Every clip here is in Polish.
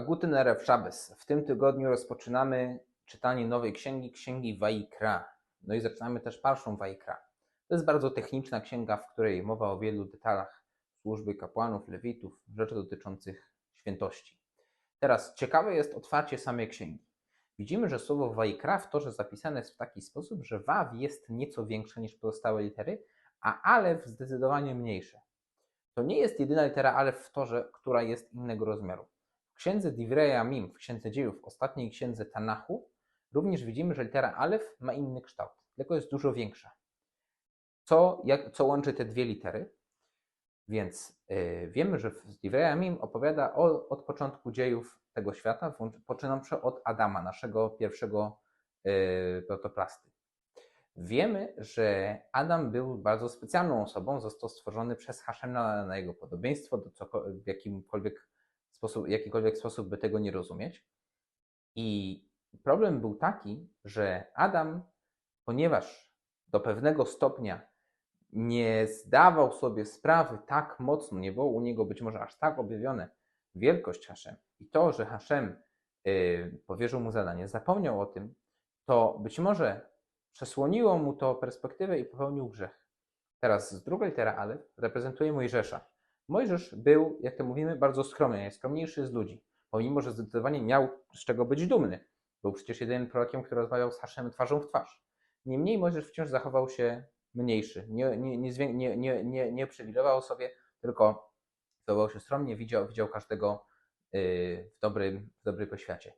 Guten Erev Shabbos. W tym tygodniu rozpoczynamy czytanie nowej księgi, księgi Vaikra. No i zaczynamy też parszą Vaikra. To jest bardzo techniczna księga, w której mowa o wielu detalach służby kapłanów, lewitów, rzeczy dotyczących świętości. Teraz ciekawe jest otwarcie samej księgi. Widzimy, że słowo Vaikra w torze zapisane jest w taki sposób, że Waw jest nieco większe niż pozostałe litery, a Alef zdecydowanie mniejsze. To nie jest jedyna litera Alef w torze, która jest innego rozmiaru. Księdze Divrei Mim, w księdze dziejów, ostatniej księdze Tanachu, również widzimy, że litera Alef ma inny kształt, tylko jest dużo większa. Co, jak, co łączy te dwie litery? Więc yy, wiemy, że Divrei Mim opowiada o, od początku dziejów tego świata, poczynawszy od Adama, naszego pierwszego yy, protoplasty. Wiemy, że Adam był bardzo specjalną osobą, został stworzony przez Hashem na, jego podobieństwo, do jakimkolwiek sposób, jakikolwiek sposób by tego nie rozumieć. I problem był taki, że Adam, ponieważ do pewnego stopnia nie zdawał sobie sprawy tak mocno, nie było u niego być może aż tak objawione wielkość Hashem i to, że Hashem yy, powierzył mu zadanie, zapomniał o tym, to być może przesłoniło mu to perspektywę i popełnił grzech. Teraz druga litera Alef reprezentuje Mojżesza. Mojżesz był, jak to mówimy, bardzo skromny, najskromniejszy z ludzi, pomimo, że zdecydowanie miał z czego być dumny. Był przecież jedynym prorokiem, który rozmawiał z Haszem twarzą w twarz. Niemniej Mojżesz wciąż zachował się mniejszy, nie, nie, nie, nie, nie, nie, przywilejował sobie, tylko zachował się skromnie, widział, widział każdego yy, w, dobrym, w dobrej poświacie.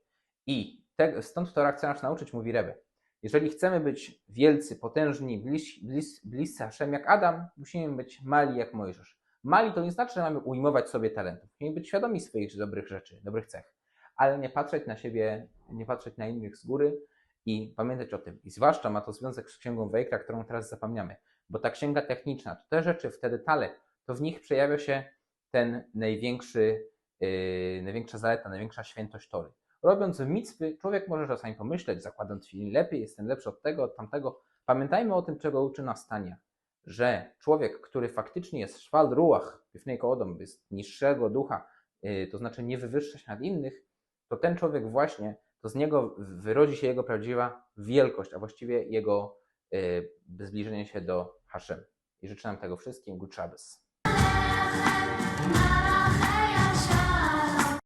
I te, stąd to chce nas nauczyć, mówi Rebbe. Jeżeli chcemy być wielcy, potężni, blis, blis, bliscy Haszem jak Adam, musimy być mali jak Mojżesz. Mali to nie znaczy, że mamy ujmować sobie talentów. Musimy być świadomi swoich dobrych rzeczy, dobrych cech, ale nie patrzeć na siebie, nie patrzeć na innych z góry i pamiętać o tym. I zwłaszcza ma to związek z księgą Wejkra, którą teraz zapomniamy, bo ta księga techniczna, to te rzeczy, te detale, to w nich przejawia się ten największy, yy, największa zaleta, największa świętość Tory. Robiąc mitzwy, człowiek może czasami pomyśleć, zakładając film lepiej, jestem lepszy od tego, od tamtego. Pamiętajmy o tym, czego uczy nas Tania, że człowiek, który faktycznie jest szwal ruach, bifnej koodom, jest niższego ducha, yy, to znaczy nie wywyższa się nad innych, to ten człowiek właśnie, to z niego wyrodzi się jego prawdziwa wielkość, a właściwie jego yy, zbliżenie się do Hashem. I życzę nam tego wszystkim. Good Shabbos.